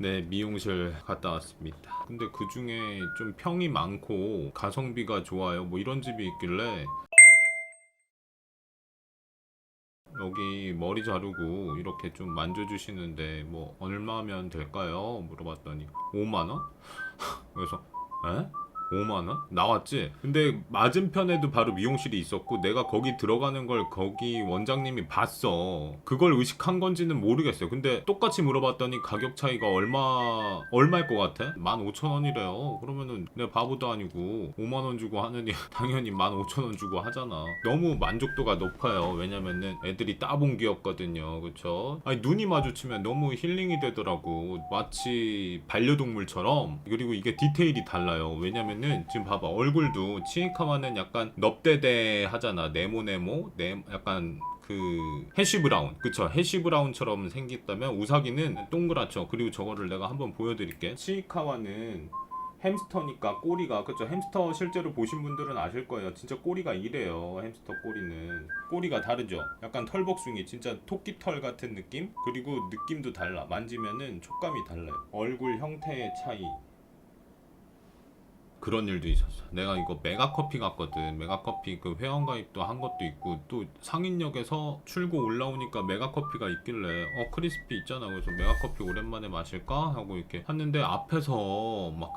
네, 미용실 갔다 왔습니다. 근데 그 중에 좀 평이 많고 가성비가 좋아요. 뭐 이런 집이 있길래 여기 머리 자르고 이렇게 좀 만져주시는데 뭐 얼마면 될까요? 물어봤더니 5만 원? 그래서 에? 5만 원? 나왔지? 근데 맞은편에도 바로 미용실이 있었고 내가 거기 들어가는 걸 거기 원장님이 봤어. 그걸 의식한 건지는 모르겠어요. 근데 똑같이 물어봤더니 가격 차이가 얼마 얼마일 것 같아? 15,000원이래요. 그러면은 내가 바보도 아니고 5만 원 주고 하느니 당연히 15,000원 주고 하잖아. 너무 만족도가 높아요. 왜냐면은 애들이 따봉기였거든요. 그쵸? 아니 눈이 마주치면 너무 힐링이 되더라고. 마치 반려동물처럼. 그리고 이게 디테일이 달라요. 왜냐면 은 지금 봐봐. 얼굴도 치이카와는 약간 넙대대 하잖아. 네모네모. 네 약간 그 해시 브라운. 그쵸? 해시 브라운처럼 생겼다면 우사기는 동그랗죠. 그리고 저거를 내가 한번 보여드릴게. 치이카와는 햄스터니까 꼬리가 그쵸? 햄스터 실제로 보신 분들은 아실 거예요. 진짜 꼬리가 이래요. 햄스터 꼬리는. 꼬리가 다르죠? 약간 털복숭이 진짜 토끼 털 같은 느낌? 그리고 느낌도 달라. 만지면은 촉감이 달라요. 얼굴 형태의 차이 그런 일도 있었어. 내가 이거 메가커피 갔거든. 메가커피 그 회원가입도 한 것도 있고 또 상인역에서 출고 올라오니까 메가커피가 있길래 어 크리스피 있잖아. 그래서 메가커피 오랜만에 마실까 하고 이렇게 했는데 앞에서 막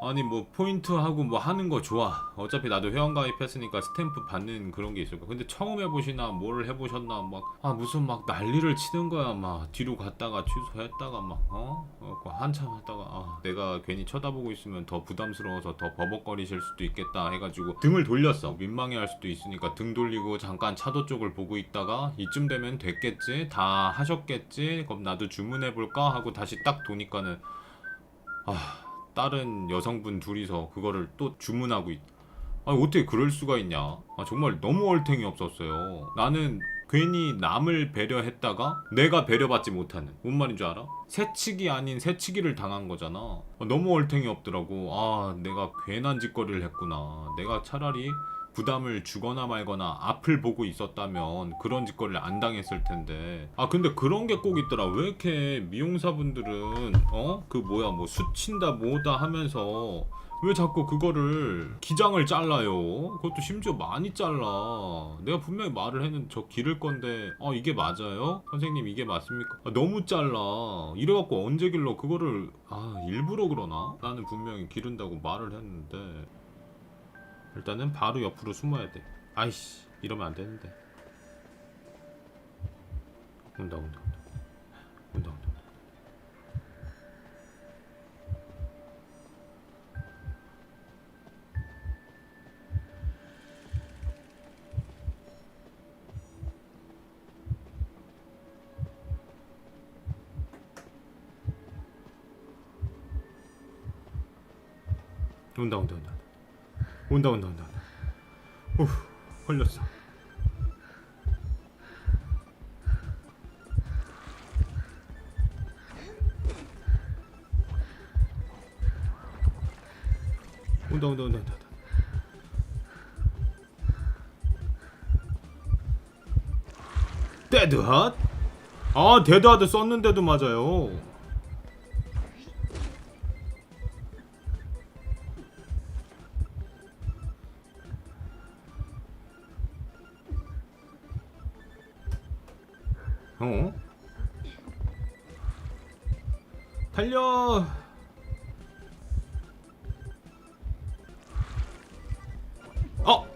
아니 뭐 포인트 하고 뭐 하는 거 좋아. 어차피 나도 회원 가입했으니까 스탬프 받는 그런 게 있을 거야. 근데 처음 해보시나 뭘 해보셨나 막 아 무슨 막 난리를 치는 거야. 막 뒤로 갔다가 취소했다가 막 어? 어, 그 한참 하다가 아 내가 괜히 쳐다보고 있으면 더 부담스러워서 더 버벅거리실 수도 있겠다 해가지고 등을 돌렸어. 민망해할 수도 있으니까 등 돌리고 잠깐 차도 쪽을 보고 있다가 이쯤 되면 됐겠지. 다 하셨겠지. 그럼 나도 주문해 볼까 하고 다시 딱 도니까는 아. 다른 여성분 둘이서 그거를 또 주문하고 있. 아니 어떻게 그럴 수가 있냐? 아 정말 너무 얼탱이 없었어요. 나는 괜히 남을 배려했다가 내가 배려받지 못하는 뭔 말인 줄 알아? 새치기 아닌 새치기를 당한 거잖아. 아, 너무 얼탱이 없더라고. 아 내가 괜한 짓거리를 했구나. 내가 차라리 부담을 주거나 말거나 앞을 보고 있었다면 그런 짓거리를 안 당했을 텐데. 아 근데 그런 게 꼭 있더라. 왜 이렇게 미용사분들은 어? 그 뭐야 뭐 수친다 뭐다 하면서 왜 자꾸 그거를 기장을 잘라요? 그것도 심지어 많이 잘라. 내가 분명히 말을 했는데 저 기를 건데 아 이게 맞아요? 선생님 이게 맞습니까? 아, 너무 잘라. 이래갖고 언제 길러? 그거를 아 일부러 그러나? 나는 분명히 기른다고 말을 했는데 일단은 바로 옆으로 숨어야 돼. 아이씨, 이러면 안 되는데. 온다, 온다, 온다. 온다, 온다. 온다, 온다, 온다. 온다, 온다, 온다. 후, 걸렸어. 온다, 온다, 온다, 온다. 데드핫? 아, 데드핫 썼는데도 맞아요. 어? 달려! 어!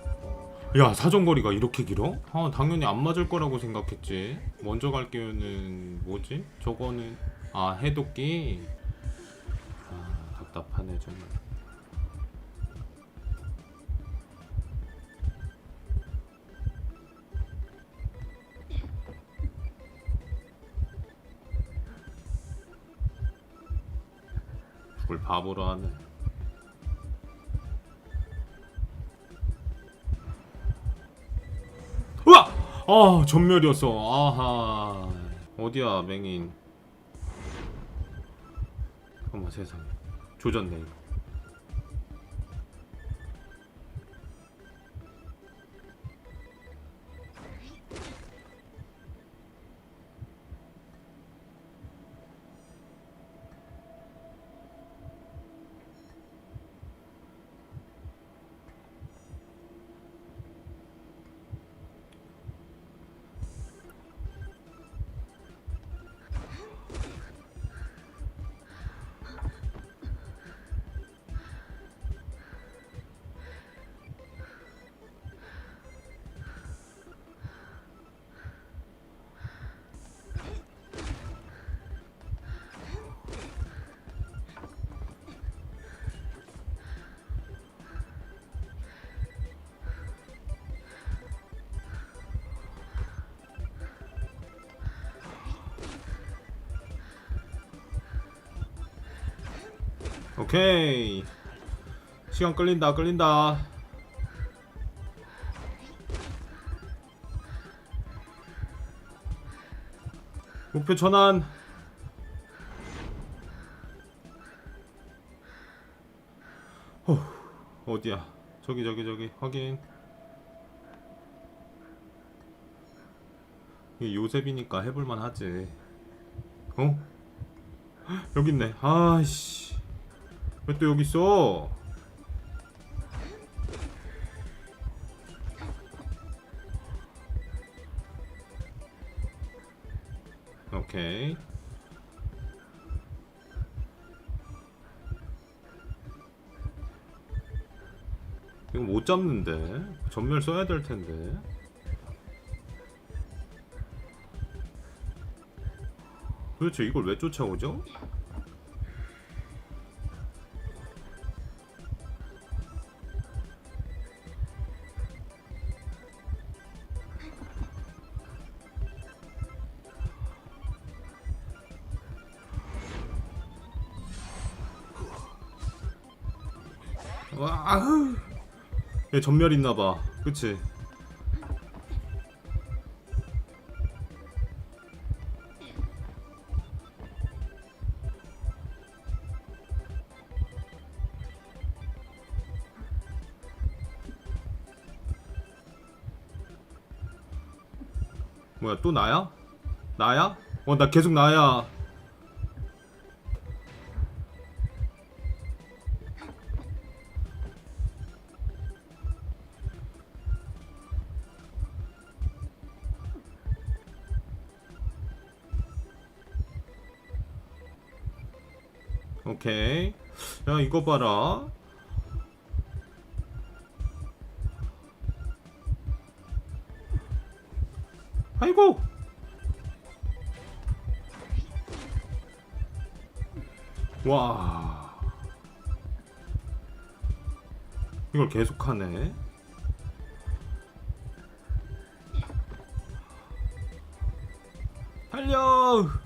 야, 사정거리가 이렇게 길어? 아, 당연히 안 맞을 거라고 생각했지. 먼저 갈게요는 뭐지? 저거는 아, 해독기. 아, 답답하네 정말. 그걸 바보로 하네. 우와! 아, 전멸이었어. 아하. 어디야, 맹인. 어머 세상에. 조졌네, 이거. 오케이. 시간 끌린다 끌린다. 목표 전환. 호, 어디야? 저기 저기 저기 확인. 요셉이니까 해볼만 하지. 어? 여기 있네. 아이씨 왜 또 여기 있어? 오케이. 이거 못 잡는데. 전멸 써야 될 텐데. 도대체 이걸 왜 쫓아오죠? 와, 아흐. 얘 전멸 있나봐. 그치? 뭐야, 또 나야? 나야? 어, 나 계속 나야. 오케이. 야, 이거 봐라. 아이고. 와. 이걸 계속하네. 달려!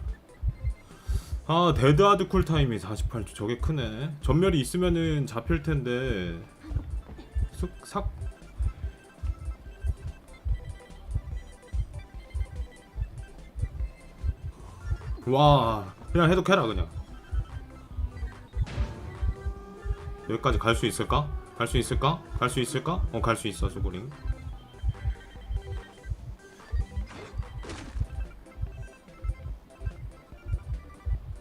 아 데드하드 쿨타임이 48초 저게 크네 전멸이 있으면은 잡힐 텐데 쓱 삭. 와 그냥 해독해라 그냥 여기까지 갈 수 있을까? 갈 수 있을까? 갈 수 있을까? 어 갈 수 있어 수고링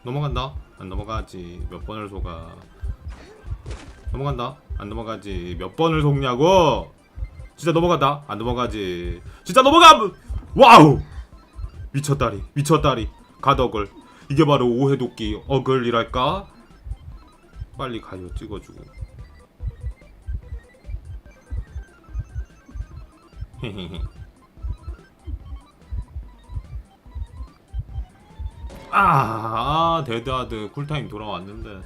넘어간다. 안 넘어가지. 몇 번을 속아? 넘어간다. 안 넘어가지. 몇 번을 속냐고? 진짜 넘어간다. 안 넘어가지. 진짜 넘어가 와우! 미쳤다리. 미쳤다리. 가덕을. 이게 바로 오해도끼 어글이랄까? 빨리 가요. 찍어주고. 헤헤헤 아, 아 데드하드 쿨타임 돌아왔는데